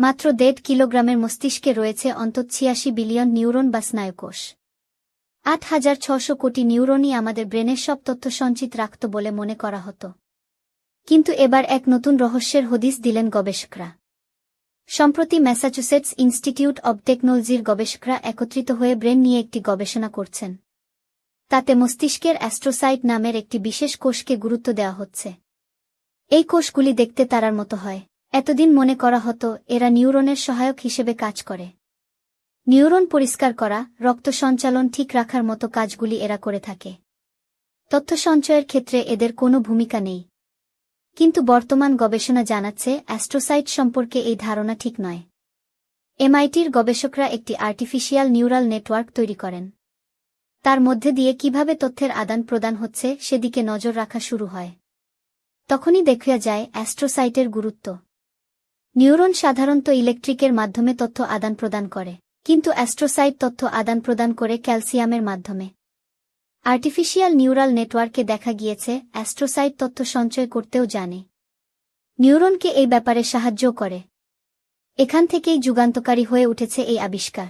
মাত্র দেড় কিলোগ্রামের মস্তিষ্কে রয়েছে অন্তত ছিয়াশি বিলিয়ন নিউরন বা স্নায়ুকোষ। আট হাজার ছশো কোটি নিউরনই আমাদের ব্রেনের সব তথ্য সঞ্চিত রাখত বলে মনে করা হতো। কিন্তু এবার এক নতুন রহস্যের হদিস দিলেন গবেষকরা। সম্প্রতি ম্যাসাচুসেটস ইনস্টিটিউট অব টেকনোলজির গবেষকরা একত্রিত হয়ে ব্রেন নিয়ে একটি গবেষণা করছেন। তাতে মস্তিষ্কের অ্যাস্ট্রোসাইট নামের একটি বিশেষ কোষকে গুরুত্ব দেওয়া হচ্ছে। এই কোষগুলি দেখতে তারার মতো হয়। এতদিন মনে করা হতো এরা নিউরনের সহায়ক হিসেবে কাজ করে। নিউরন পরিষ্কার করা, রক্ত সঞ্চালন ঠিক রাখার মতো কাজগুলি এরা করে থাকে। তথ্য সঞ্চয়ের ক্ষেত্রে এদের কোনো ভূমিকা নেই। কিন্তু বর্তমান গবেষণা জানাচ্ছে, অ্যাস্ট্রোসাইট সম্পর্কে এই ধারণা ঠিক নয়। এমআইটির গবেষকরা একটি আর্টিফিশিয়াল নিউরাল নেটওয়ার্ক তৈরি করেন। তার মধ্যে দিয়ে কীভাবে তথ্যের আদান প্রদান হচ্ছে সেদিকে নজর রাখা শুরু হয়। তখনই দেখা যায় অ্যাস্ট্রোসাইটের গুরুত্ব। নিউরন সাধারণত ইলেকট্রিকের মাধ্যমে তথ্য আদান প্রদান করে, কিন্তু অ্যাস্ট্রোসাইট তথ্য আদান প্রদান করে ক্যালসিয়ামের মাধ্যমে। আর্টিফিশিয়াল নিউরাল নেটওয়ার্কে দেখা গিয়েছে, অ্যাস্ট্রোসাইট তথ্য সঞ্চয় করতেও জানে। নিউরনকে এই ব্যাপারে সাহায্য করে। এখান থেকেই যুগান্তকারী হয়ে উঠেছে এই আবিষ্কার।